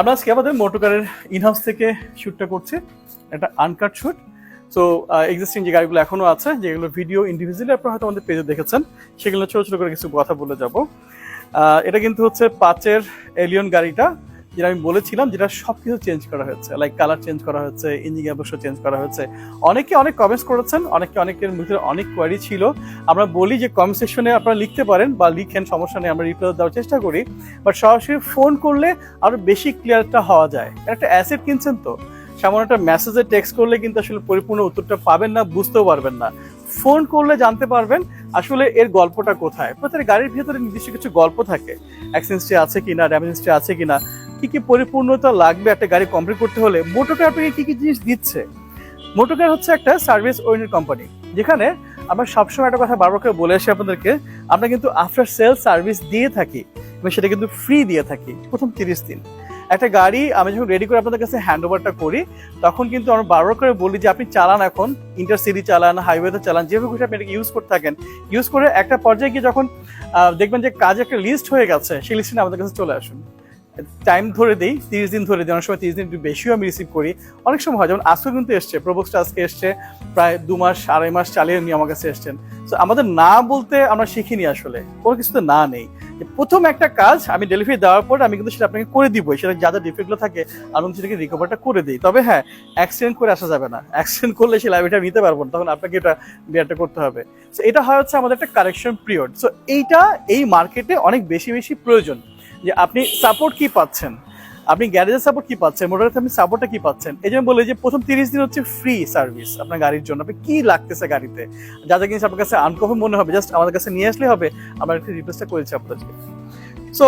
আমরা আজকে আমাদের মোটোকারের ইনহাউস থেকে শ্যুটটা করছি। একটা আনকাট শ্যুট সো এক্সিস্টিং যে গাড়িগুলো এখনও আছে, যেগুলো ভিডিও ইন্ডিভিজুয়ালি আপনারা হয়তো আমাদের পেজে দেখেছেন, সেগুলো ছোট ছোট করে কিছু কথা বলে যাব। এটা কিন্তু হচ্ছে পাঁচের এলিয়ন গাড়িটা। যেটা আমি বলেছিলাম যেটা সব কিছু চেঞ্জ করা হয়েছে লাইক কালার চেঞ্জ করা হয়েছে ইঞ্জিন অবশ্য চেঞ্জ করা হয়েছে। অনেকে অনেক কমেন্টস করেছেন, অনেকে অনেকের মধ্যে অনেক কোয়ারি ছিল। আমরা বলি যে কমেন্ট সেকশনে আপনারা লিখতে পারেন বা লিখেন, সমস্যা নেই, আমরা রিপ্লাই দেওয়ার চেষ্টা করি। বাট সরাসরি ফোন করলে আরও বেশি ক্লিয়ারটা হওয়া যায়। একটা অ্যাসেট কিনছেন তো, সামান্য একটা মেসেজে টেক্সট করলে কিন্তু আসলে পরিপূর্ণ উত্তরটা পাবেন না, বুঝতেও পারবেন না। ফোন করলে জানতে পারবেন আসলে এর গল্পটা কোথায়। প্রত্যেক গাড়ির ভিতরে নির্দিষ্ট কিছু গল্প থাকে। অ্যাক্সিডেন্সটি আছে কিনা ড্যামেজটি আছে কিনা কি কি পরিপূর্ণতা লাগবে একটা গাড়ি কমপ্লিট করতে হলে? মোটরকার আপনাকে কি কি জিনিস দিচ্ছে? মোটরকার হচ্ছে একটা সার্ভিস ওরিয়েন্টেড কোম্পানি যেখানে আমরা সবসময় একটা কথা বারবার করে বলে আসি আপনাদেরকে, আমরা কিন্তু আফটার সেল সার্ভিস দিয়ে থাকি এবং সেটা কিন্তু ফ্রি দিয়ে থাকি প্রথম তিরিশ দিন। একটা গাড়ি আমি যখন রেডি করে আপনাদের কাছে হ্যান্ড ওভারটা করি, তখন কিন্তু আমরা বারবার করে বলি যে আপনি চালান এখন ইন্টারসিটি চালান হাইওয়েতে চালান, যেভাবে খুশি আপনি এটাকে ইউজ করতে থাকেন। ইউজ করে একটা পর্যায়ে গিয়ে যখন দেখবেন যে কাজ একটা লিস্ট হয়ে গেছে, সেই লিস্টে আমাদের কাছে চলে আসুন। টাইম ধরে দিই, তিরিশ দিন ধরে দিই, অনেক সময় তিরিশ দিন একটু বেশিও আমি রিসিভ করি। অনেক সময় হয়, যেমন আজকে কিন্তু এসছে প্রবোক্সটা আজকে এসছে, প্রায় দু মাস, আড়াই মাস চালিয়ে নিয়ে আমার কাছে এসছেন। তো আমাদের না বলতে আমরা শিখিনি আসলে, কোনো কিছুতে না নেই। প্রথম একটা কাজ আমি ডেলিভারি দেওয়ার পর আমি কিন্তু সেটা আপনাকে করে দিবই সেটা যা যা ডিফেক্টগুলো থাকে, আমি সেটাকে রিকভারটা করে দিই। তবে হ্যাঁ অ্যাক্সিডেন্ট করে আসা যাবে না। অ্যাক্সিডেন্ট করলে সেই লাইবিটা নিতে পারব না, তখন আপনাকে এটা বিয়ারটা করতে হবে। সো এটা হয় হচ্ছে আমাদের একটা কারেকশন পিরিয়ড সো এইটা এই মার্কেটে অনেক বেশি বেশি প্রয়োজন। যে আপনি সাপোর্ট কি পাচ্ছেন? আপনি গ্যারেজের সাপোর্ট কি পাচ্ছেন? মোটরের আপনি সাপোর্টটা কি পাচ্ছেন? এই জন্য বলে যে প্রথম তিরিশ দিন হচ্ছে ফ্রি সার্ভিস আপনার গাড়ির জন্য। আপনি কি লাগতেছে গাড়িতে? যা যা জিনিস আপনার কাছে আনকমন মনে হবে জাস্ট আমাদের কাছে নিয়ে আসলে হবে, আমরা একটা রিকোয়েস্টটা করেছি আপনাদেরকে। সো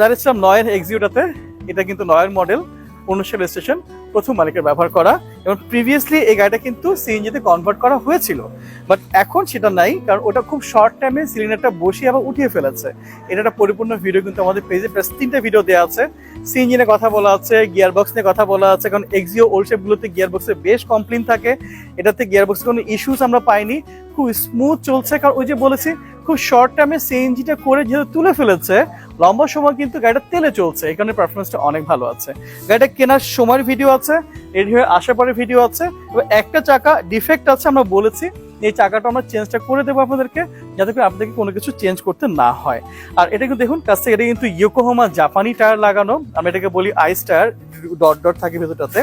দাঁড়িয়েছিলাম নয়ের এক্সিউটাতে এটা কিন্তু নয়ের মডেল পনেরোশো রেজিস্ট্রেশন প্রথম মালিকের ব্যবহার করা এবং প্রিভিয়াসলি এই গাড়িটা কিন্তু সিএনজিতে কনভার্ট করা হয়েছিল। বাট এখন সেটা নাই, কারণ ওটা খুব শর্ট টাইমে সিলিন্ডারটা বসিয়ে আবার উঠিয়ে ফেলেছে। এটা একটা পরিপূর্ণ ভিডিও কিন্তু আমাদের পেজে প্রায় তিনটা ভিডিও দেওয়া আছে। সিএনজি নিয়ে কথা বলা আছে গিয়ার বক্স নিয়ে কথা বলা আছে, কারণ এক্সিও ওল্ড শেপগুলোতে গিয়ার বক্সে বেশ কমপ্লেন থাকে। এটাতে গিয়ার বক্সে কোনো ইস্যুস আমরা পাইনি। খুব স্মুথ চলছে, কারণ ওই যে বলেছি খুব শর্ট টাইমে সিএনজিটা করে যেহেতু তুলে ফেলেছে, লম্বা সময় কিন্তু গাড়িটা তেলে চলছে। এই কারণে পারফরমেন্সটা অনেক ভালো আছে। গাড়িটা কেনার সময়ের ভিডিও আছে রেডি হয়ে আসার পরে ভিডিও আছে। এবং একটা চাকা ডিফেক্ট আছে, আমরা বলেছি। এই চাকাটা আমরা চেঞ্জটা করে দেবো আপনাদেরকে, যাতে করে আপনাদেরকে কোনো কিছু চেঞ্জ করতে না হয়। আর এটা কিন্তু দেখুন, কাছ থেকে এটা কিন্তু ইয়োকোহোমা জাপানি টায়ার লাগানো। আমরা এটাকে বলি আইস টায়ার ডট ডট থাকে ভেতরটাতে।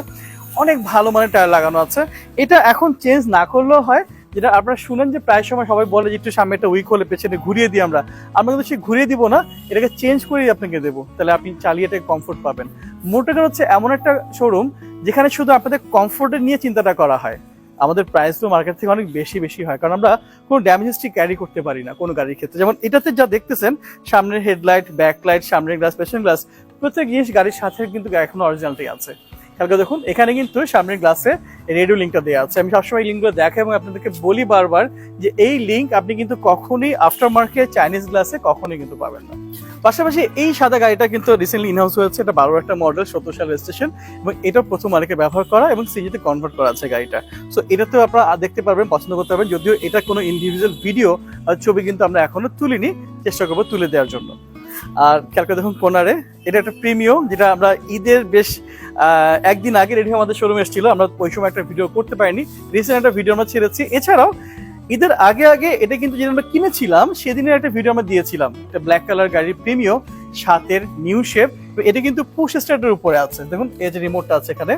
অনেক ভালো মানের টায়ার লাগানো আছে। এটা এখন চেঞ্জ না করলেও হয় যেটা আপনারা শুনেন যে প্রায় সময় সবাই বলে যে একটু সামনে একটা উইক হলে পেছনে ঘুরিয়ে দিই আমরা। আমরা কিন্তু সে ঘুরিয়ে দিব না, এটাকে চেঞ্জ করেই আপনাকে দেবো। তাহলে আপনি চালিয়ে এটাকে কমফোর্ট পাবেন। মোটরকার হচ্ছে এমন একটা শোরুম যেখানে শুধু আপনাদের কমফোর্টের নিয়ে চিন্তাটা করা হয়। আমাদের প্রাইসও মার্কেট থেকে অনেক বেশি বেশি হয়। কারণ আমরা কোনো ড্যামেজেসটি ক্যারি করতে পারি না কোনো গাড়ির ক্ষেত্রে। যেমন এটাতে যা দেখতেছেন, সামনের হেডলাইট ব্যাকলাইট সামনের গ্লাস পেছনের গ্লাস প্রত্যেক জিনিস গাড়ির সাথে কিন্তু এখনও অরিজিনালটি আছে। কালকে দেখুন, এখানে কিন্তু সামনের গ্লাসে রেডিও লিঙ্কটা দেওয়া আছে। আমি সবসময় লিঙ্কগুলো দেখাই এবং আপনাদেরকে বলি বারবার যে এই লিঙ্ক আপনি কিন্তু কখনোই আফটার মার্কেট চাইনিজ গ্লাসে কখনোই কিন্তু পাবেন না। পাশাপাশি এই সাদা গাড়িটা কিন্তু রিসেন্টলি ইনহাউস হয়েছে। এটা বারো একটা মডেল সত্তর সাল রেজিস্ট্রেশন এবং এটা প্রথম মালিকে ব্যবহার করা এবং সিজিতে কনভার্ট করা আছে গাড়িটা। সো এটাতেও আপনারা দেখতে পারবেন, পছন্দ করতে পারবেন। যদিও এটা কোনো ইন্ডিভিজুয়াল ভিডিও ছবি কিন্তু আমরা এখনও তুলিনি, চেষ্টা করব তুলে দেওয়ার জন্য। আর খেয়াল করে দেখুন কোনারে। এটা একটা প্রিমিয়াম যেটা আমরা ঈদের বেশ একদিন আগে রেডি আমাদের শোরুমে এসেছিল। আমরা ওই সময় একটা ভিডিও করতে পারিনি। রিসেন্ট একটা ভিডিও আমরা ছেড়েছি। এছাড়াও, ঈদের আগে আগে এটা কিন্তু যেটা আমরা কিনেছিলাম, সেদিনের একটা ভিডিও আমরা দিয়েছিলাম। এটা ব্ল্যাক কালার গাড়ির প্রিমিও সাতের নিউ শেপ এটা কিন্তু পুশ স্টার্টের উপরে আছে। দেখুন, এই যে রিমোটটা আছে এখানে।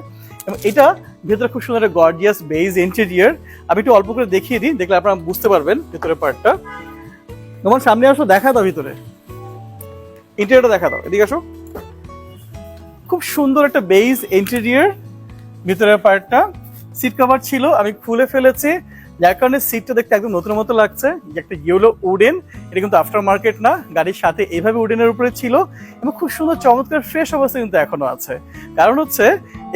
এবং এটা ভেতরে খুব সুন্দর একটা গর্জিয়াস বেজ ইন্টেরিয়ার আমি একটু অল্প করে দেখিয়ে দিই, দেখলে আপনারা বুঝতে পারবেন ভেতরের পার্টটা তোমার সামনে আসো দেখা দাও ভিতরে। ইন্টেরিয়রটা দেখা দাও, এদিকে আসো। খুব সুন্দর একটা বেজ ইন্টেরিয়র ভিতরের পার্টটা সিট কভার ছিল, আমি খুলে ফেলেছি। যার কারণে সিটটা দেখতে একদম নতুন মতো লাগছে। যে একটা ইয়েলো উডেন এটা কিন্তু আফটার মার্কেট না, গাড়ির সাথে এইভাবে উডেনের উপরে ছিল। এবং খুব সুন্দর, চমৎকার ফ্রেশ অবস্থা কিন্তু এখনও আছে। কারণ হচ্ছে,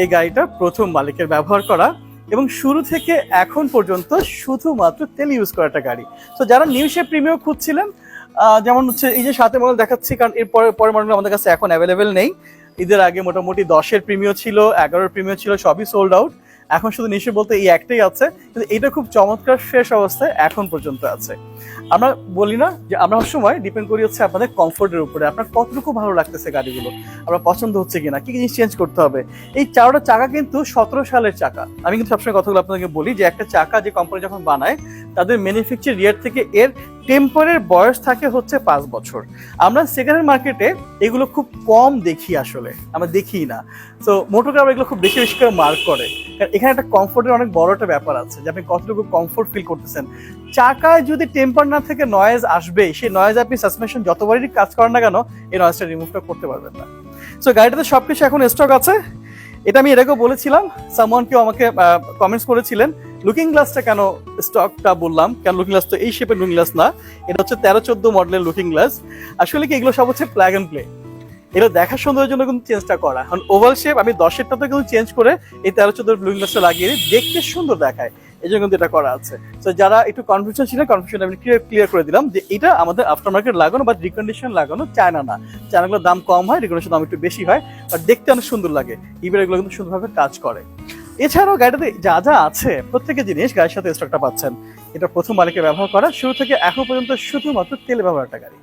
এই গাড়িটা প্রথম মালিকের ব্যবহার করা এবং শুরু থেকে এখন পর্যন্ত শুধুমাত্র তেল ইউজ করা একটা গাড়ি। তো যারা নিউ শেপ প্রিমিয়াম খুঁজছিলেন যেমন হচ্ছে এই যে সাথে মডেল দেখাচ্ছি, কারণ এর পরে পরের মডেল আমাদের কাছে এখন অ্যাভেলেবেল নেই। ঈদের আগে মোটামুটি দশের প্রিমিয় ছিল, এগারোর প্রিমিয় ছিল, সবই সোল্ড আউট এখন শুধু নিশ্চয় বলতে এই একটাই আছে। কিন্তু এটা খুব চমৎকার শেষ অবস্থায় এখন পর্যন্ত আছে। আমরা বলি না যে আমরা সময় ডিপেন্ড করি হচ্ছে আপনাদের কমফোর্টের উপরে। আপনার কতটুকু ভালো লাগতেছে গাড়িগুলো? আপনার পছন্দ হচ্ছে কিনা? কি কি জিনিস চেঞ্জ করতে হবে? এই চারোটা চাকা কিন্তু সতেরো সালের চাকা। আমি কিন্তু সবসময় কথাগুলো আপনাদেরকে বলি যে একটা চাকা যে কোম্পানি যখন বানায়, তাদের ম্যানুফ্যাকচার ইয়ার থেকে এর টেম্পারের বয়স থাকে হচ্ছে পাঁচ বছর। আমরা সেকেন্ড হ্যান্ড মার্কেটে এগুলো খুব কম দেখি আসলে, আমরা দেখি না। তো মোটর কার এগুলো খুব বেশি বেশি করে মার্ক করে। কারণ এখানে একটা কমফোর্টের অনেক বড় একটা ব্যাপার আছে যে আপনি কতটুকু কমফোর্ট ফিল করতেছেন। চাকায় যদি টেম্পার না থেকে নয়েজ আসবে, সেই নয়েজ আপনি সাসপেনশন যতবারই কাজ করেন না কেন, এই নয়েজটা রিমুভটা করতে পারবেন না। সো গাড়িটাতে সবকিছু এখন স্টক আছে। এটা আমি আগেও বলেছিলাম সামওয়ান কেউ আমাকে কমেন্টস করেছিলেন লুকিং গ্লাসটা কেন স্টকটা বললাম? কেন লুকিং গ্লাস তো এই শেপের লুকিং গ্লাস না? এটা হচ্ছে তেরো চোদ্দ মডেলের লুকিং গ্লাস আসলে কি এগুলো সব হচ্ছে প্ল্যাগ অ্যান্ড প্লে এটা দেখার সৌন্দর্যের জন্য কিন্তু চেঞ্জটা করা। এখন ওভাল শেপ আমি দশেরটা তো কিন্তু চেঞ্জ করে এই তেরো চোদ্দ লুকিং গ্লাসটা লাগিয়ে দেখতে সুন্দর দেখায়। এই জন্য কিন্তু এটা করা আছে। তো যারা একটু কনফিউশন ছিল কনফিউশন আমি ক্লিয়ার ক্লিয়ার করে দিলাম যে এটা আমাদের আফটার মার্কেট লাগানো বা রিকন্ডিশন লাগানো চায়না না। চায়নাগুলোর দাম কম হয় রিকন্ডিশন দাম একটু বেশি হয় আর দেখতে অনেক সুন্দর লাগে। ইভেন এগুলো কিন্তু সুন্দরভাবে কাজ করে। এছাড়াও গাড়িটাতে যা যা আছে, প্রত্যেকটা জিনিস গাড়ির সাথে স্টকটা পাচ্ছেন। এটা প্রথম মালিকের ব্যবহার করা, শুরু থেকে এখন পর্যন্ত শুধুমাত্র তেলে ব্যবহার একটা গাড়ি।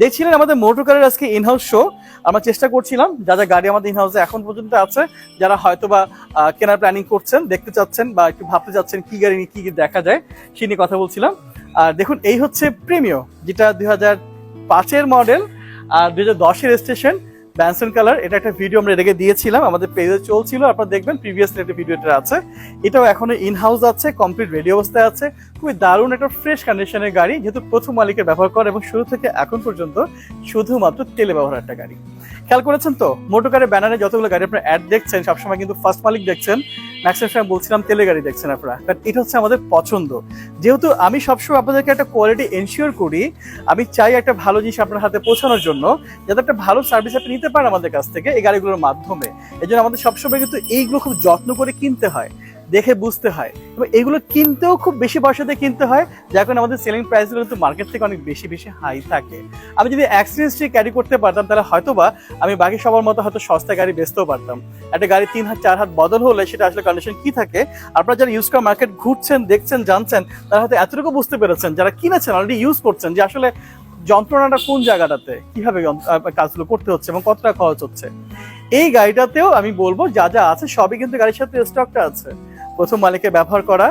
দেখছিলেন আমাদের মোটর কারের আজকে ইনহাউস শো আমরা চেষ্টা করছিলাম, যা যা গাড়ি আমাদের ইনহাউসে এখন পর্যন্ত আছে, যারা হয়তো বা কেনার প্ল্যানিং করছেন, দেখতে চাচ্ছেন বা একটু ভাবতে চাচ্ছেন কি গাড়ি নিয়ে কি দেখা যায়, সে নিয়ে কথা বলছিলাম। আর দেখুন, এই হচ্ছে প্রিমিও যেটা দুই হাজার পাঁচের মডেল আর দুই হাজার দশের স্টেশন ব্যানসন কালার এটা একটা ভিডিও আমরা রেখে দিয়েছিলাম, আমাদের পেজে চলছিল, আপনারা দেখবেন প্রিভিয়াসলি একটা ভিডিও এটা আছে। এটাও এখনও ইন হাউস আছে কমপ্লিট রেডি অবস্থায় আছে। খুবই দারুণ একটা ফ্রেশ কন্ডিশনের গাড়ি, যেহেতু প্রথম মালিকের ব্যবহার করে এবং শুরু থেকে এখন পর্যন্ত শুধুমাত্র তেলে ব্যবহার একটা গাড়ি। খেয়াল করেছেন তো? মোটর কারের ব্যানারে যতগুলো গাড়ি আপনার অ্যাড দেখছেন, সবসময় কিন্তু ফার্স্ট মালিক দেখছেন। ম্যাক্সিমাম সময় বলছিলাম, তেলে গাড়ি দেখছেন আপনারা। কারণ এটা হচ্ছে আমাদের পছন্দ। যেহেতু আমি সবসময় আপনাদেরকে একটা কোয়ালিটি এনশিওর করি, আমি চাই একটা ভালো জিনিস আপনার হাতে পৌঁছানোর জন্য, যাতে একটা ভালো সার্ভিস আপনি নিতে পারেন আমাদের কাছ থেকে এই গাড়িগুলোর মাধ্যমে। এই জন্য আমাদের সবসময় কিন্তু এইগুলো খুব যত্ন করে কিনতে হয়। দেখে বুঝতে হয়। এবং এগুলো কিনতেও খুব বেশি পয়সাতে কিনতে হয়। যার কারণে আমাদের সেলিং প্রাইসগুলো কিন্তু মার্কেট থেকে অনেক বেশি বেশি হাই থাকে। আমি যদি অ্যাক্সিডেন্টটি ক্যারি করতে পারতাম, তাহলে হয়তোবা আমি বাকি সবার মতো হয়তো সস্তা গাড়ি বেচতেও পারতাম। একটা গাড়ি তিন হাত, চার হাত বদল হলে সেটা আসলে কন্ডিশন কি থাকে? আপনারা যারা ইউজ করা মার্কেট ঘুরছেন, দেখছেন, জানছেন, তারা হয়তো এতটুকু বুঝতে পেরেছেন। যারা কিনেছেন অলরেডি ইউজ করছেন যে আসলে যন্ত্রণাটা কোন জায়গাটাতে, কীভাবে কাজগুলো করতে হচ্ছে এবং কতটা খরচ হচ্ছে। এই গাড়িটাতেও আমি বলব, যা যা আছে, সবই কিন্তু গাড়ির সাথে স্টকটা আছে। প্রথম মালিকে ব্যবহার করা।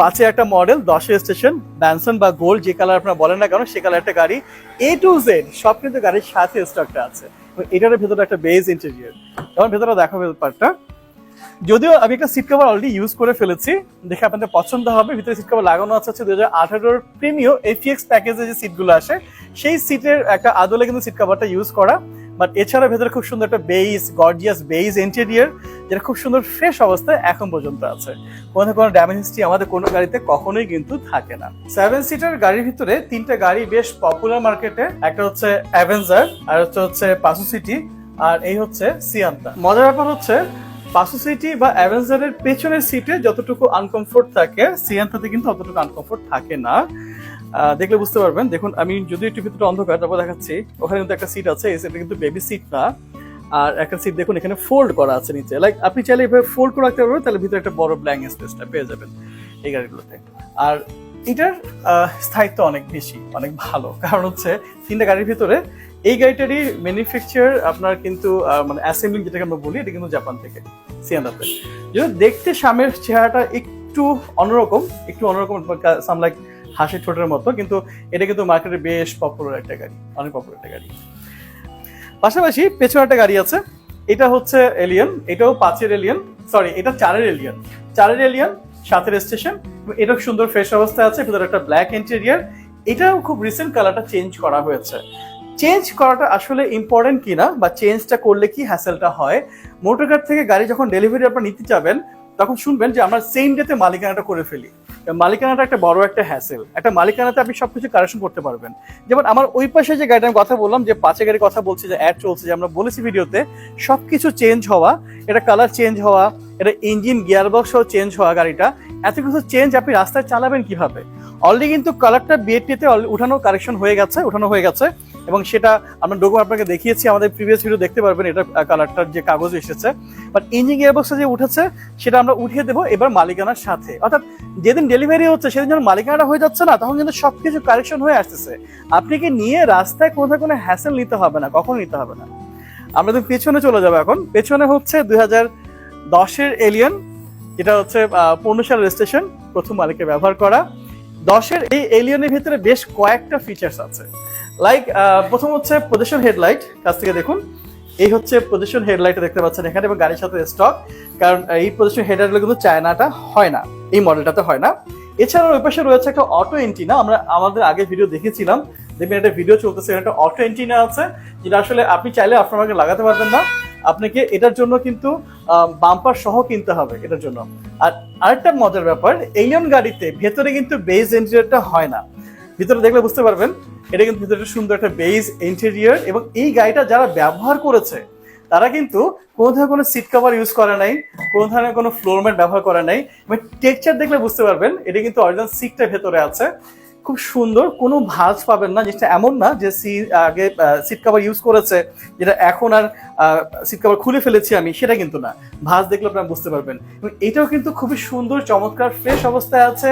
পাঁচে একটা মডেল দশে স্টেশন ব্যানসন বা গোল্ড যে কালার আপনারা বলেন না কেন, সে কালার একটা গাড়ি। এ টু জেড সব কিন্তু গাড়ির সাথে স্টকটা আছে। এটার ভেতরে একটা বেজ ইন্টেরিয়র যেমন ভেতরে দেখা ব্যাপারটা যদিও আমি একটা সিট কভার অলরেডি ইউজ করে ফেলেছি, দেখে আপনাদের পছন্দ হবে। ভিতরে সিট কভার লাগানো আছে হচ্ছে দুই হাজার আঠারোর প্রিমিও এফিএক্স প্যাকেজে যে সিটগুলো আসে, সেই সিটের একটা আদলে কিন্তু সিট কভারটা ইউজ করা। বাট এছাড়া ভেতরে খুব সুন্দর একটা বেইস গর্জিয়াস বেইস ইন্টেরিয়ার যেটা খুব সুন্দর ফ্রেশ অবস্থায় এখন পর্যন্ত আছে। কোনো কোনো ড্যামেজ হিস্ট্রি আমাদের কোনো গাড়িতে কখনোই কিন্তু থাকে না। সেভেন সিটার গাড়ির ভিতরে তিনটা গাড়ি বেশ পপুলার মার্কেটে একটা হচ্ছে অ্যাভেঞ্জার আর হচ্ছে হচ্ছে পাসু সিটি আর এই হচ্ছে সিয়ান্তা মজার ব্যাপার হচ্ছে পাসু সিটি বা অ্যাভেঞ্জারের পেছনের সিটে যতটুকু আনকমফোর্ট থাকে সিয়ান্তাতে কিন্তু অতটুকু আনকমফোর্ট থাকে না। দেখলে বুঝতে পারবেন। দেখুন, আমি যদি একটু ভিতরে অন্ধকার, তারপর দেখাচ্ছি। ওখানে কিন্তু একটা সিট আছে সিটটা কিন্তু বেবি সিট না। আর একটা সিট দেখুন, এখানে ফোল্ড করা আছে নিচে। লাইক আপনি চাইলে এভাবে ফোল্ড করে রাখতে পারবেন, তাহলে ভিতরে একটা বড় ব্ল্যাঙ্ক স্পেসটা পেয়ে যাবেন এই গাড়িগুলোতে। আর এটার স্থায়িত্ব অনেক বেশি, অনেক ভালো। কারণ হচ্ছে, তিনটা গাড়ির ভিতরে এই গাড়িটারই ম্যানুফ্যাকচার আপনার কিন্তু মানে অ্যাসেম্বলিং যেটাকে আমরা বলি, এটা কিন্তু জাপান থেকে, সিয়ান্দাতে। যদি দেখতে সামনের চেহারাটা একটু অন্যরকম একটু অন্যরকম সাম লাইক হাসি ঠোঁটের মতো, কিন্তু এটা কিন্তু মার্কেটে বেশ পপুলার একটা গাড়ি, অনেক পপুলার একটা গাড়ি। পাশাপাশি পেছনে একটা গাড়ি আছে, এটা হচ্ছে এলিয়ন এটাও পাঁচের এলিয়ন সরি এটা চারের এলিয়ন চারের এলিয়ন সাতের স্টেশন এটা সুন্দর ফ্রেশ অবস্থায় আছে, ভিতরে একটা ব্ল্যাক ইন্টেরিয়ার এটাও খুব রিসেন্ট কালারটা চেঞ্জ করা হয়েছে। চেঞ্জ করাটা আসলে ইম্পর্টেন্ট কিনা, বা চেঞ্জটা করলে কি হ্যাসেলটা হয় মোটর কার থেকে গাড়ি যখন ডেলিভারি আপনার নিতে যাবেন, তখন শুনবেন যে আমরা সেম ডেতে মালিকানাটা করে ফেলি। মালিকানাটা একটা বড় একটা হ্যাসেল একটা মালিকানাতে আপনি সবকিছু কারেকশন করতে পারবেন। যেমন আমার ওই পাশে যে গাড়িটা আমি কথা বললাম, যে পাঁচে গাড়ির কথা বলছি, যে অ্যাড চলছে, যে আমরা বলেছি ভিডিওতে সব কিছু চেঞ্জ হওয়া, এটা কালার চেঞ্জ হওয়া, এটা ইঞ্জিন গিয়ার বক্সও চেঞ্জ হওয়া গাড়িটা, এত কিছু চেঞ্জ আপনি রাস্তায় চালাবেন কীভাবে? অলরেডি কিন্তু কালারটা বিএটিতে উঠানো কারেকশন হয়ে গেছে, উঠানো হয়ে গেছে। এবং সেটা আমরা ডোকো আপনাকে দেখিয়েছি, আমাদের প্রিভিয়াস ভিডিও দেখতে পারবেন এটা কালারটার যে কাগজ এসেছে। বাট ইঞ্জিন গিয়ারবক্সটা যে উঠেছে, সেটা আমরা উঠিয়ে দেবো এবার মালিকানার সাথে। অর্থাৎ যেদিন ডেলিভারি হচ্ছে, সেদিন যখন মালিকানাটা হয়ে যাচ্ছে না, তখন কিন্তু সবকিছু কারেকশন হয়ে আসতেছে। আপনি কি নিয়ে রাস্তায় কোথাও কোনো হ্যাসেল নিতে হবে না, কখন নিতে হবে না। আমরা তো পেছনে চলে যাব এখন। পেছনে হচ্ছে দুই হাজার দশের এলিয়ন যেটা হচ্ছে পূর্ণশাল রেজিস্ট্রেশন, প্রথম মালিকের ব্যবহার করা। দশের এই এলিয়নের ভিতরে বেশ কয়েকটা ফিচার্স আছে। লাইক প্রথম হচ্ছে প্রদর্শন হেডলাইট কাছ থেকে দেখুন। এই হচ্ছে প্রদর্শন হেডলাইট দেখতে পাচ্ছেন এখানে এবং গাড়ির সাথে স্টক কারণ এই প্রদর্শন হেডলাইটগুলো কিন্তু চায়নাটা হয় না, এই মডেলটাতে হয় না। এছাড়াও ওই পাশে রয়েছে একটা অটো এন্টিনা আমরা আমাদের আগে ভিডিও দেখেছিলাম। দেখবেন একটা ভিডিও চলতেছে, একটা অটো এন্টিনা আছে, যেটা আসলে আপনি চাইলে আপনার লাগাতে পারবেন না। আপনাকে এটার জন্য কিন্তু বাম্পার সহ কিনতে হবে এটার জন্য। আর আরেকটা মজার ব্যাপার এলিয়ন গাড়িতে ভেতরে কিন্তু বেজ ইন্টেরিয়রটা হয় না। ভিতরে দেখলে বুঝতে পারবেন, এটা কিন্তু ভিতরে সুন্দর একটা বেজ ইন্টেরিয়ার এবং এই গাড়িটা যারা ব্যবহার করেছে, তারা কিন্তু কোনো ধরনের কোনো সিট কভার ইউজ করে নাই, কোনো ধরনের কোনো ফ্লোরম্যাট ব্যবহার করে নাই। মানে টেক্সচার দেখলে বুঝতে পারবেন, এটা কিন্তু অরিজিনাল সিটটা ভেতরে আছে। খুব সুন্দর, কোনো ভাঁজ পাবেন না যেটা এমন না যে সি, আগে সিট কভার ইউজ করেছে, যেটা এখন আর সিট কভার খুলে ফেলেছি আমি, সেটা কিন্তু না। ভাঁজ দেখলে আপনারা বুঝতে পারবেন। এবং এটাও কিন্তু খুবই সুন্দর, চমৎকার ফ্রেশ অবস্থায় আছে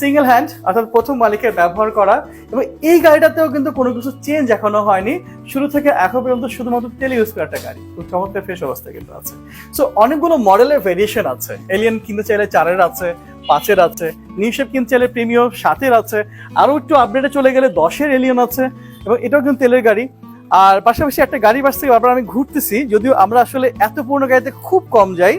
সিঙ্গেল হ্যান্ড অর্থাৎ প্রথম মালিকের ব্যবহার করা। এবং এই গাড়িটাতেও কিন্তু কোনো কিছু চেঞ্জ এখনও হয়নি। শুরু থেকে এখন পর্যন্ত শুধুমাত্র তেল ইউজ করা একটা গাড়ি। খুব চমৎকার ফ্রেশ অবস্থায় কিন্তু আছে। সো অনেকগুলো মডেলের ভেরিয়েশন আছে। এলিয়ন কিনতে চাইলে চারের আছে পাঁচের আছে নিউশেপ কিনতে চাইলে প্রিমিয়াম সাতের আছে, আরও একটু আপডেটে চলে গেলে দশের এলিয়ন আছে, এবং এটাও কিন্তু তেলের গাড়ি। আর পাশাপাশি একটা গাড়ি বাস থেকে আবার আমি ঘুরতেছি, যদিও আমরা আসলে এত পুরনো গাড়িতে খুব কম যাই।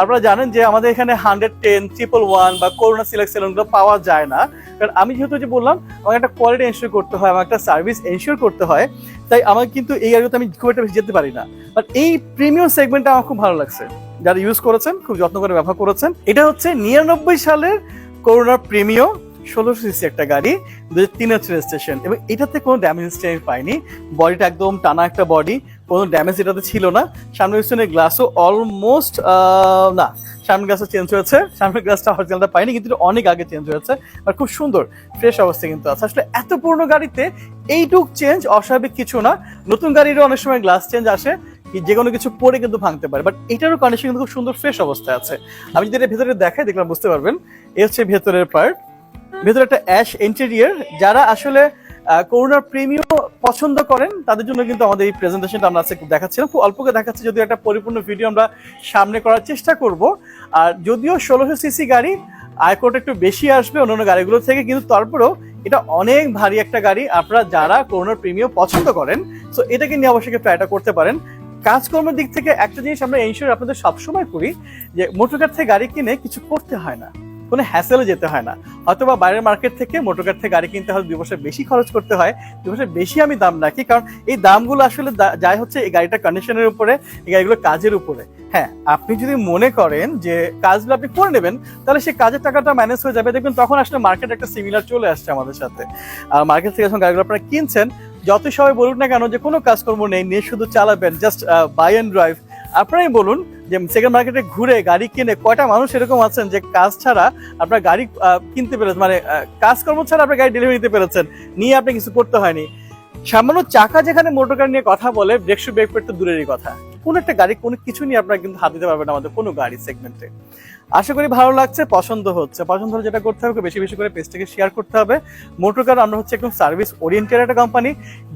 আপনারা জানেন যে আমাদের এখানে হান্ড্রেড টেন ট্রিপল ওয়ান বা করোনা সিলেক্ট সেলুনগুলো পাওয়া যায় না। কারণ আমি যেহেতু যে বললাম, আমাকে একটা কোয়ালিটি এনশিওর করতে হয় আমার একটা সার্ভিস এনশিওর করতে হয়। তাই আমার কিন্তু এই গাড়িতে আমি খুব একটা বেশি যেতে পারি না। বাট এই প্রিমিয়াম সেগমেন্টটা আমার খুব ভালো লাগছে। যারা ইউজ করেছেন, খুব যত্ন করে ব্যবহার করেছেন। এটা হচ্ছে নিরানব্বই সালের করোনা প্রিমিয়াম ষোলোশো সিসি একটা গাড়ি দু তিন হচ্ছে রেজিস্ট্রেশন এবং এটাতে কোনো ড্যামেজ আমি পাইনি। বডিটা একদম টানা একটা বডি কোনো ড্যামেজ এটাতে ছিল না। সামনের পিছনের গ্লাসও অলমোস্ট না, সামনের গ্লাসও চেঞ্জ হয়েছে। সামনের গ্লাসটা অরিজিনালটা পাইনি, কিন্তু অনেক আগে চেঞ্জ হয়েছে। আর খুব সুন্দর ফ্রেশ অবস্থা কিন্তু আছে। আসলে এত পুরনো গাড়িতে এইটুক চেঞ্জ অস্বাভাবিক কিছু না। নতুন গাড়িরও অনেক সময় গ্লাস চেঞ্জ আসে। যে কোনো কিছু পরে কিন্তু ভাঙতে পারে বাট এটারও কন্ডিশন কিন্তু খুব সুন্দর ফ্রেশ অবস্থায় আছে। আমি যদি এটা ভেতরে দেখাই, দেখলাম বুঝতে পারবেন এ হচ্ছে ভেতরের পার্ট ভেতরে একটা অ্যাশ ইন্টেরিয়ার যারা আসলে করোনার প্রেমীয় পছন্দ করেন, তাদের জন্য কিন্তু আমাদের এই প্রেজেন্টেশনটা আমরা আজকে দেখাচ্ছিলাম। খুব অল্পকে দেখাচ্ছি, যদিও একটা পরিপূর্ণ ভিডিও আমরা সামনে করার চেষ্টা করব। আর যদিও ষোলোশো সিসি গাড়ি আয়কোট একটু বেশি আসবে অন্যান্য গাড়িগুলো থেকে, কিন্তু তারপরেও এটা অনেক ভারী একটা গাড়ি। আপনারা যারা করোনার প্রেমীয় পছন্দ করেন সো এটাকে নিয়ে অবশ্যই ট্রাইটা করতে পারেন। কাজকর্মের দিক থেকে একটা জিনিস আমরা এনশিওর আপনাদের সবসময় করি যে মোটরকার থেকে গাড়ি কিনে কিছু করতে হয় না। কোনো হ্যাসেলে যেতে হয় না। অথবা বাইরের মার্কেট থেকে মোটরকার থেকে গাড়ি কিনতে হলে দুই বছর বেশি খরচ করতে হয়, দুই বছর বেশি আমি দাম রাখি, কারণ এই দামগুলো আসলে যায় হচ্ছে এই গাড়িটা কন্ডিশনের উপরে, এই গাড়িগুলো কাজের উপরে। হ্যাঁ আপনি যদি মনে করেন যে কাজগুলো আপনি করে নেবেন, তাহলে সেই কাজের টাকাটা ম্যানেজ হয়ে যাবে। দেখবেন তখন আসলে মার্কেট একটা সিমিলার চলে আসছে আমাদের সাথে। আর মার্কেট থেকে যখন গাড়িগুলো আপনারা কিনছেন যতই সবাই বলুন না কেন যে কোনো কাজকর্ম নেই, নিয়ে শুধু চালাবেন জাস্ট বাই অ্যান্ড ড্রাইভ আপনারাই বলুন যে সেকেন্ড মার্কেটে ঘুরে গাড়ি কিনে কয়টা মানুষ এরকম আছেন যে কাজ ছাড়া আপনার গাড়ি কিনতে পেরেছেন মানে কাজকর্ম ছাড়া আপনার গাড়ি ডেলিভারি দিতে পেরেছেন, নিয়ে আপনি কিছু করতে হয়নি। সামান্য চাকা যেখানে মোটর গাড়ি নিয়ে কথা বলে ব্রেক শু ব্রেক তো দূরেরই কথা। কোন একটা গাড়ি, কোনো কিছু নিয়ে আপনারা কিন্তু হাত দিতে পারবেন আমাদের কোনো গাড়ি সেগমেন্টে আশা করি ভালো লাগছে, পছন্দ হচ্ছে। পছন্দ হলে যেটা করতে হবে, বেশি বেশি করে পেজটাকে শেয়ার করতে হবে। মোটর কার আমরা হচ্ছে একদম সার্ভিস ওরিয়েন্টেড একটা কোম্পানি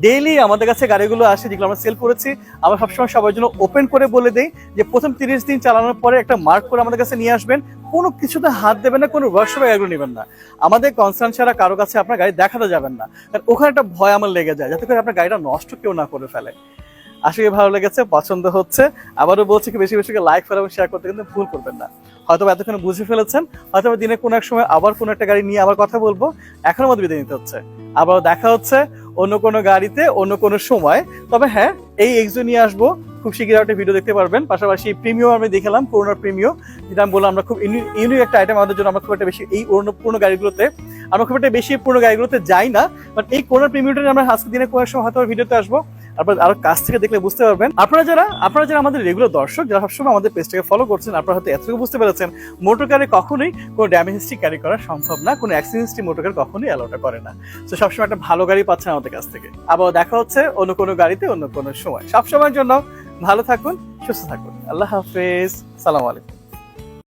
ডেইলি আমাদের কাছে গাড়িগুলো আসে, যেগুলো আমরা সেল করেছি। আমরা সবসময় সবার জন্য ওপেন করে বলে দিই যে প্রথম তিরিশ দিন চালানোর পরে একটা মার্ক করে আমাদের কাছে নিয়ে আসবেন। কোনো কিছুতে হাত দেবেন না, কোনো ওয়ার্কশপে গাড়িগুলো নেবেন না। আমাদের কনসার্ন ছাড়া কারও কাছে আপনার গাড়ি দেখাতে যাবেন না। কারণ ওখানে একটা ভয় আমার লেগে যায়, যাতে করে আপনার গাড়িটা নষ্ট কেউ না করে ফেলে। আশা করি ভালো লেগেছে, পছন্দ হচ্ছে। আবারও বলছি কি, বেশি বেশি করে লাইক ফলো এবং শেয়ার করতে কিন্তু ভুল করবেন না। হয়তো এতক্ষণ বুঝে ফেলেছেন হয়তো দিনে কোনো এক সময় আবার কোনো একটা গাড়ি নিয়ে আবার কথা বলব। এখনও মধ্যে বিদায় নিতে হচ্ছে। আবারও দেখা হচ্ছে অন্য কোনো গাড়িতে, অন্য কোনো সময়। তবে হ্যাঁ এই এক্সো নিয়ে আসব। খুব শীঘ্রই একটা ভিডিও দেখতে পারবেন। পাশাপাশি প্রিমিও আমি দেখালাম, পুরোনো প্রিমিও যেটা আমি বললাম আমরা খুব ইউনিক একটা আইটেম আমাদের জন্য, আমরা খুব একটা বেশি এই অন্য পুরোনো গাড়িগুলোতে, আমরা খুব একটা বেশি পুরোনো গাড়িগুলোতে যাই না। বাট এই কোরোনা প্রিমিওটা আমরা আজকে দিনে কোনো সময় হয়তো ভিডিওতে আসব। আপনারা আরও কাছ থেকে দেখলে বুঝতে পারবেন। আপনারা যারা আপনারা যারা আমাদের রেগুলার দর্শক, যারা সবসময় আমাদের পেজটাকে ফলো করছেন, আপনারা হয়তো এতটুকু বুঝতে পেরেছেন মোটর কারে কখনোই কোনো ড্যামেজ হিস্ট্রি ক্যারি করা সম্ভব না, কোনো অ্যাক্সিডেন্ট হিস্ট্রি মোটর কার কখনোই অ্যালাউটা করে না। তো সবসময় একটা ভালো গাড়ি পাচ্ছেন আমাদের কাছ থেকে। আবার দেখা হচ্ছে অন্য কোনো গাড়িতে অন্য কোনো সময়। সবসময়ের জন্য ভালো থাকুন, সুস্থ থাকুন। আল্লাহ হাফেজ। সালাম আলাইকুম।